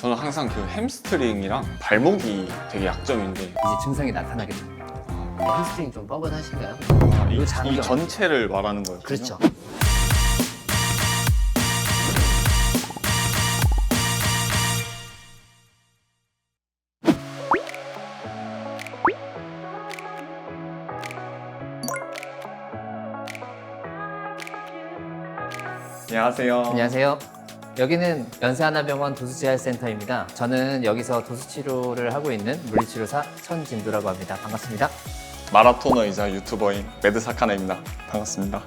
저는 항상 그 햄스트링이랑 발목이 되게 약점인데 이제 증상이 나타나게 됩니다. 네, 햄스트링 좀 뻐근하신가요? 이, 이거 장기 이 전체를 말하는 거예요. 그렇죠. 안녕하세요. 안녕하세요. 여기는 연세하나병원 도수치료센터입니다. 저는 여기서 도수치료를 하고 있는 물리치료사 천진두라고 합니다. 반갑습니다. 마라토너이자 유튜버인 매드사카나입니다. 반갑습니다.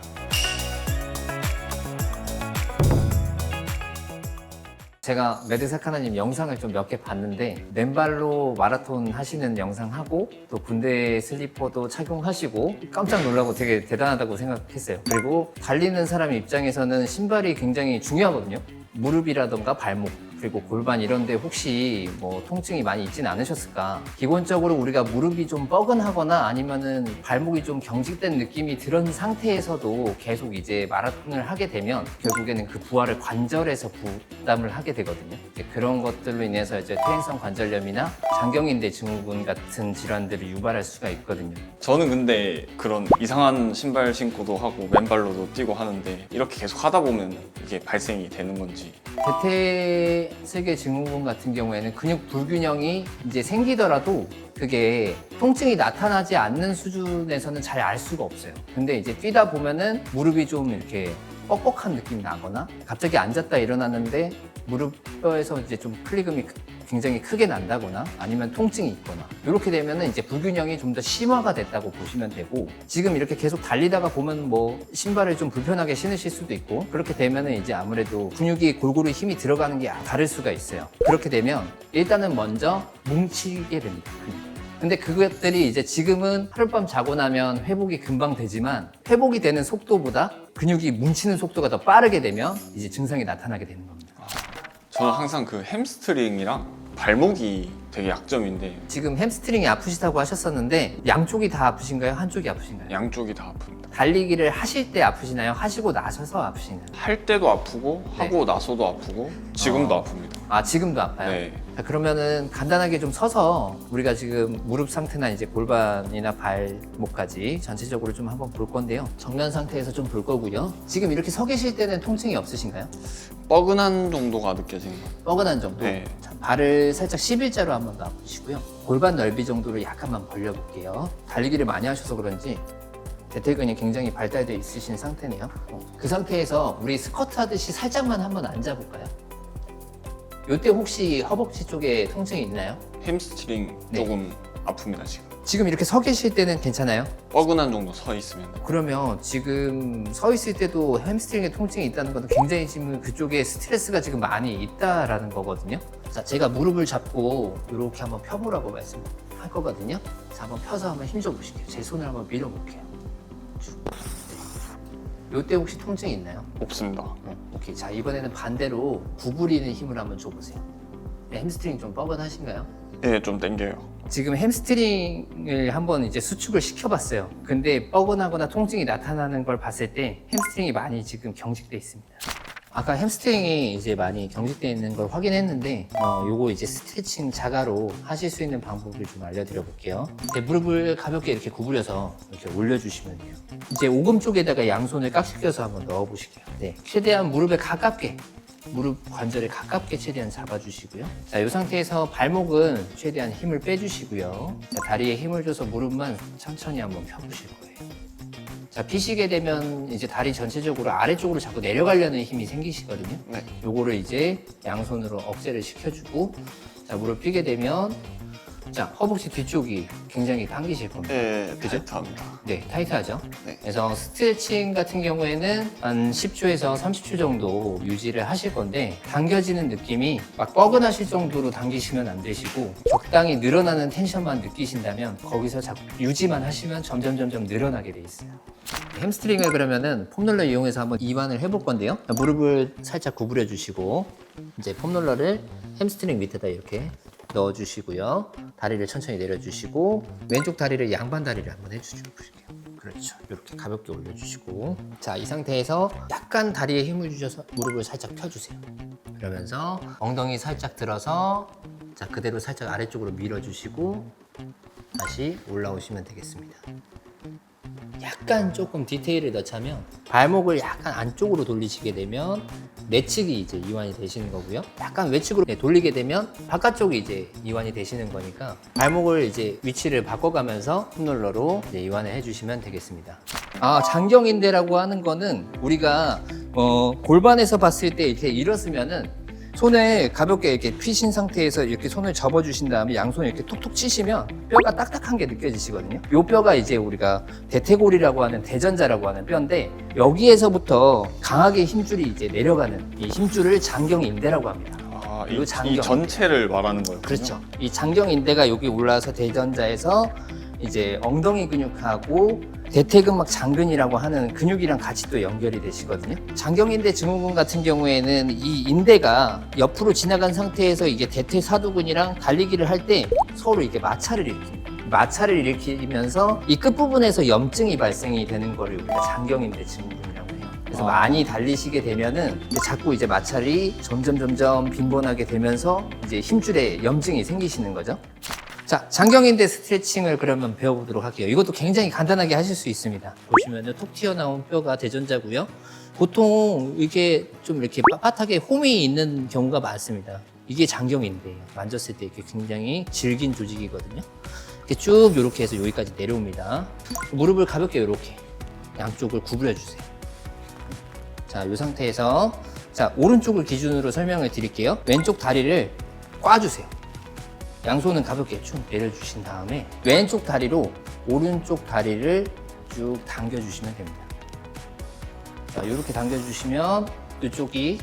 제가 메드사카나님 영상을 좀 몇 개 봤는데 맨발로 마라톤 하시는 영상 하고 또 군대 슬리퍼도 착용하시고 깜짝 놀라고 되게 대단하다고 생각했어요. 그리고 달리는 사람 입장에서는 신발이 굉장히 중요하거든요. 무릎이라던가 발목 그리고 골반 이런 데 혹시 뭐 통증이 많이 있진 않으셨을까? 기본적으로 우리가 무릎이 좀 뻐근하거나 아니면은 발목이 좀 경직된 느낌이 들은 상태에서도 계속 이제 마라톤을 하게 되면 결국에는 그 부하를 관절에서 부담을 하게 되거든요. 이제 그런 것들로 인해서 이제 퇴행성 관절염이나 장경인대 증후군 같은 질환들을 유발할 수가 있거든요. 저는 근데 그런 이상한 신발 신고도 하고 맨발로도 뛰고 하는데 이렇게 계속 하다 보면 이게 발생이 되는 건지 대퇴 세계 증후군 같은 경우에는 근육 불균형이 이제 생기더라도 그게 통증이 나타나지 않는 수준에서는 잘 알 수가 없어요. 근데 이제 뛰다 보면은 무릎이 좀 이렇게 뻑뻑한 느낌이 나거나 갑자기 앉았다 일어났는데 무릎뼈에서 이제 좀 플리금이 굉장히 크게 난다거나 아니면 통증이 있거나 이렇게 되면은 이제 불균형이 좀 더 심화가 됐다고 보시면 되고 지금 이렇게 계속 달리다가 보면 뭐 신발을 좀 불편하게 신으실 수도 있고 그렇게 되면은 이제 아무래도 근육이 골고루 힘이 들어가는 게 다를 수가 있어요. 그렇게 되면 일단은 먼저 뭉치게 됩니다. 근데 그것들이 이제 지금은 하룻밤 자고 나면 회복이 금방 되지만 회복이 되는 속도보다 근육이 뭉치는 속도가 더 빠르게 되면 이제 증상이 나타나게 되는 겁니다. 저는 항상 그 햄스트링이랑 발목이 되게 약점인데 지금 햄스트링이 아프시다고 하셨었는데 양쪽이 다 아프신가요? 한쪽이 아프신가요? 양쪽이 다 아픕니다. 달리기를 하실 때 아프시나요? 하시고 나서서 아프시나요? 할 때도 아프고 네. 하고 나서도 아프고 지금도 어. 아픕니다. 아 지금도 아파요? 네. 자, 그러면은 간단하게 좀 서서 우리가 지금 무릎 상태나 이제 골반이나 발목까지 전체적으로 좀 한번 볼 건데요. 정면 상태에서 좀 볼 거고요. 지금 이렇게 서 계실 때는 통증이 없으신가요? 뻐근한 정도가 느껴지는 것 같아요. 뻐근한 정도. 네. 자, 발을 살짝 11자로 한번 놔보시고요. 골반 넓이 정도로 약간만 벌려볼게요. 달리기를 많이 하셔서 그런지 대퇴근이 굉장히 발달되어 있으신 상태네요. 어, 그 상태에서 우리 스쿼트 하듯이 살짝만 한번 앉아볼까요? 이때 혹시 허벅지 쪽에 통증이 있나요? 햄스트링 네. 조금 아픕니다 지금. 지금 이렇게 서 계실 때는 괜찮아요? 뻐근한 정도 서 있으면 그러면 지금 서 있을 때도 햄스트링에 통증이 있다는 것은 굉장히 지금 그쪽에 스트레스가 지금 많이 있다라는 거거든요. 자, 제가 무릎을 잡고 이렇게 한번 펴보라고 말씀할 거거든요. 자, 한번 펴서 한번 힘줘 보실게요. 제 손을 한번 밀어볼게요. 쭉. 네. 이때 혹시 통증 이 있나요? 없습니다. 어, 오케이. 자, 이번에는 반대로 구부리는 힘을 한번 줘보세요. 네, 햄스트링 좀 뻐근하신가요? 예, 좀 땡겨요. 지금 햄스트링을 한번 이제 수축을 시켜봤어요. 근데 뻐근하거나 통증이 나타나는 걸 봤을 때 햄스트링이 많이 지금 경직돼 있습니다. 아까 햄스트링이 이제 많이 경직돼 있는 걸 확인했는데 어, 요거 이제 스트레칭 자가로 하실 수 있는 방법을 좀 알려드려 볼게요. 무릎을 가볍게 이렇게 구부려서 이렇게 올려주시면 돼요. 이제 오금 쪽에다가 양손을 깍지껴서 한번 넣어 보실게요. 네, 최대한 무릎에 가깝게 무릎 관절에 가깝게 최대한 잡아주시고요. 자, 이 상태에서 발목은 최대한 힘을 빼주시고요. 자, 다리에 힘을 줘서 무릎만 천천히 한번 펴보실 거예요. 자, 피시게 되면 이제 다리 전체적으로 아래쪽으로 자꾸 내려가려는 힘이 생기시거든요. 네. 요거를 이제 양손으로 억제를 시켜주고, 자, 무릎 펴게 되면, 자, 허벅지 뒤쪽이 굉장히 당기실 겁니다. 예, 그죠? 타이트합니다. 네, 타이트하죠? 네. 그래서 스트레칭 같은 경우에는 한 10초에서 30초 정도 유지를 하실 건데 당겨지는 느낌이 막 뻐근하실 정도로 당기시면 안 되시고 적당히 늘어나는 텐션만 느끼신다면 거기서 자꾸 유지만 하시면 점점 점점 늘어나게 돼 있어요. 햄스트링을 그러면은 폼롤러 이용해서 한번 이완을 해볼 건데요. 무릎을 살짝 구부려 주시고 이제 폼롤러를 햄스트링 밑에다 이렇게 넣어주시고요. 다리를 천천히 내려주시고 왼쪽 다리를 양반 다리를 한번 해주시고 보실게요. 그렇죠. 이렇게 가볍게 올려주시고 자 이 상태에서 약간 다리에 힘을 주셔서 무릎을 살짝 펴주세요. 그러면서 엉덩이 살짝 들어서 자 그대로 살짝 아래쪽으로 밀어주시고 다시 올라오시면 되겠습니다. 약간 조금 디테일을 넣자면 발목을 약간 안쪽으로 돌리시게 되면 내측이 이제 이완이 되시는 거고요. 약간 외측으로 네, 돌리게 되면 바깥쪽이 이제 이완이 되시는 거니까 발목을 이제 위치를 바꿔가면서 홈롤러로 이완을 해주시면 되겠습니다. 아 장경인대라고 하는 거는 우리가 어, 골반에서 봤을 때 이렇게 일었으면은 손을 가볍게 이렇게 피신 상태에서 이렇게 손을 접어주신 다음에 양손을 이렇게 톡톡 치시면 뼈가 딱딱한 게 느껴지시거든요. 이 뼈가 이제 우리가 대퇴골이라고 하는 대전자라고 하는 뼈인데 여기에서부터 강하게 힘줄이 이제 내려가는 이 힘줄을 장경 인대라고 합니다. 아, 이, 장경. 이 전체를 말하는 거예요. 그렇죠. 이 장경 인대가 여기 올라와서 대전자에서 이제 엉덩이 근육하고 대퇴근막 장근이라고 하는 근육이랑 같이 또 연결이 되시거든요. 장경인대 증후군 같은 경우에는 이 인대가 옆으로 지나간 상태에서 이게 대퇴사두근이랑 달리기를 할 때 서로 이렇게 마찰을 일으킵니다. 마찰을 일으키면서 이 끝부분에서 염증이 발생이 되는 거를 우리가 장경인대 증후군이라고 해요. 그래서 아. 많이 달리시게 되면은 자꾸 이제 마찰이 점점 점점 빈번하게 되면서 이제 힘줄에 염증이 생기시는 거죠. 자, 장경인대 스트레칭을 그러면 배워보도록 할게요. 이것도 굉장히 간단하게 하실 수 있습니다. 보시면은 톡 튀어나온 뼈가 대전자고요. 보통 이게 좀 이렇게 빳빳하게 홈이 있는 경우가 많습니다. 이게 장경인대예요. 만졌을 때 이렇게 굉장히 질긴 조직이거든요. 이렇게 쭉 이렇게 해서 여기까지 내려옵니다. 무릎을 가볍게 이렇게 양쪽을 구부려 주세요. 자, 이 상태에서 자 오른쪽을 기준으로 설명을 드릴게요. 왼쪽 다리를 꽈주세요. 양손은 가볍게 쭉 내려주신 다음에 왼쪽 다리로 오른쪽 다리를 쭉 당겨주시면 됩니다. 자, 이렇게 당겨주시면 이쪽이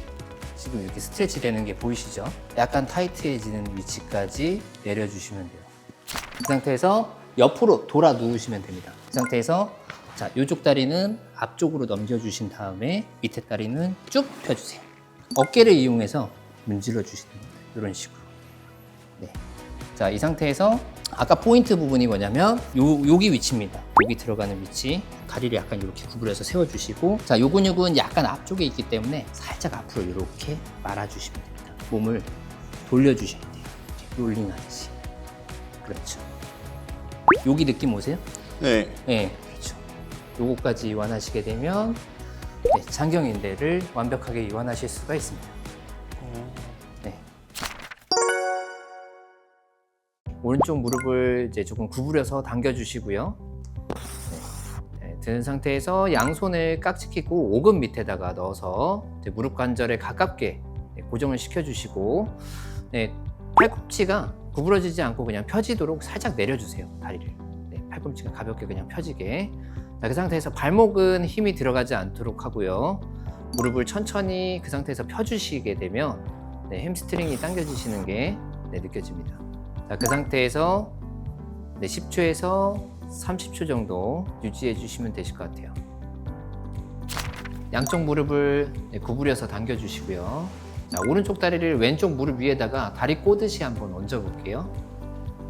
지금 이렇게 스트레치 되는 게 보이시죠? 약간 타이트해지는 위치까지 내려주시면 돼요. 이 상태에서 옆으로 돌아 누우시면 됩니다. 이 상태에서 자, 이쪽 다리는 앞쪽으로 넘겨주신 다음에 밑에 다리는 쭉 펴주세요. 어깨를 이용해서 문질러 주시는 거예요. 이런 식으로. 네. 자, 이 상태에서 아까 포인트 부분이 뭐냐면 요, 여기 위치입니다. 여기 들어가는 위치. 다리를 약간 이렇게 구부려서 세워주시고 자, 요 근육은 약간 앞쪽에 있기 때문에 살짝 앞으로 이렇게 말아주시면 됩니다. 몸을 돌려주셔야 돼요. 이렇게 롤링 하듯이. 그렇죠. 여기 느낌 오세요? 네. 네, 그렇죠. 요거까지 이완하시게 되면 네, 장경인대를 완벽하게 이완하실 수가 있습니다. 오른쪽 무릎을 이제 조금 구부려서 당겨주시고요. 네. 네, 드는 상태에서 양손을 깍지 끼고 오금 밑에다가 넣어서 무릎 관절에 가깝게 네, 고정을 시켜주시고 네, 팔꿈치가 구부러지지 않고 그냥 펴지도록 살짝 내려주세요 다리를. 네, 팔꿈치가 가볍게 그냥 펴지게. 자, 그 상태에서 발목은 힘이 들어가지 않도록 하고요. 무릎을 천천히 그 상태에서 펴주시게 되면 네, 햄스트링이 당겨지시는 게 네, 느껴집니다. 자, 그 상태에서 네, 10초에서 30초 정도 유지해 주시면 되실 것 같아요. 양쪽 무릎을 네, 구부려서 당겨 주시고요. 자, 오른쪽 다리를 왼쪽 무릎 위에다가 다리 꼬듯이 한번 얹어 볼게요.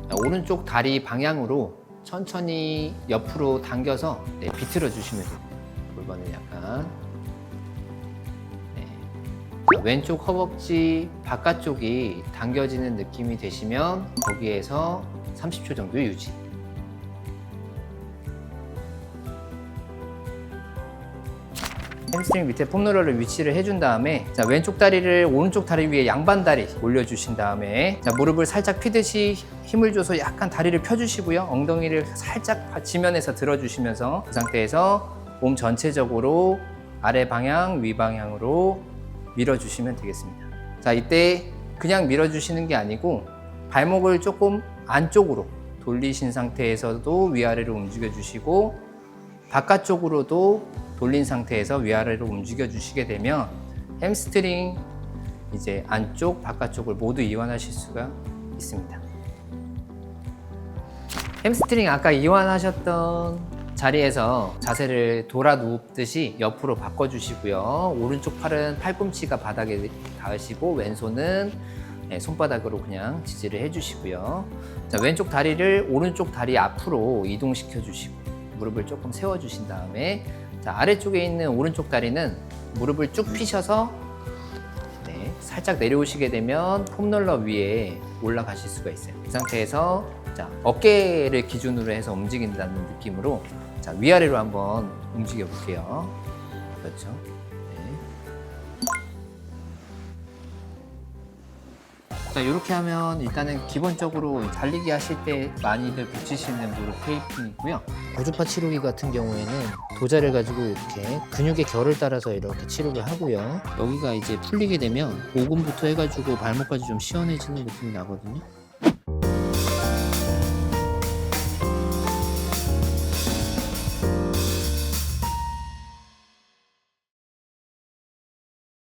자, 오른쪽 다리 방향으로 천천히 옆으로 당겨서 네, 비틀어 주시면 됩니다. 골반을 약간. 왼쪽 허벅지 바깥쪽이 당겨지는 느낌이 되시면 거기에서 30초 정도 유지. 햄스트링 밑에 폼롤러를 위치를 해준 다음에 자 왼쪽 다리를 오른쪽 다리 위에 양반 다리 올려주신 다음에 자 무릎을 살짝 피듯이 힘을 줘서 약간 다리를 펴주시고요 엉덩이를 살짝 지면에서 들어주시면서 그 상태에서 몸 전체적으로 아래 방향 위 방향으로 밀어주시면 되겠습니다 자 이때 그냥 밀어주시는 게 아니고 발목을 조금 안쪽으로 돌리신 상태에서도 위아래로 움직여 주시고 바깥쪽으로도 돌린 상태에서 위아래로 움직여 주시게 되면 햄스트링 이제 안쪽 바깥쪽을 모두 이완하실 수가 있습니다. 햄스트링 아까 이완하셨던 자리에서 자세를 돌아 누웠듯이 옆으로 바꿔 주시고요. 오른쪽 팔은 팔꿈치가 바닥에 닿으시고 왼손은 네, 손바닥으로 그냥 지지를 해 주시고요. 자, 왼쪽 다리를 오른쪽 다리 앞으로 이동시켜 주시고 무릎을 조금 세워주신 다음에 자, 아래쪽에 있는 오른쪽 다리는 무릎을 쭉 펴셔서 네, 살짝 내려오시게 되면 폼롤러 위에 올라가실 수가 있어요. 이 상태에서 자, 어깨를 기준으로 해서 움직인다는 느낌으로 자, 위아래로 한번 움직여 볼게요. 그렇죠. 자, 이렇게 하면 일단은 기본적으로 달리기 하실 때 많이들 붙이시는 무릎 테이핑이고요. 고주파 치료기 같은 경우에는 도자를 가지고 이렇게 근육의 결을 따라서 이렇게 치료를 하고요. 여기가 이제 풀리게 되면 오금부터 해가지고 발목까지 좀 시원해지는 느낌이 나거든요.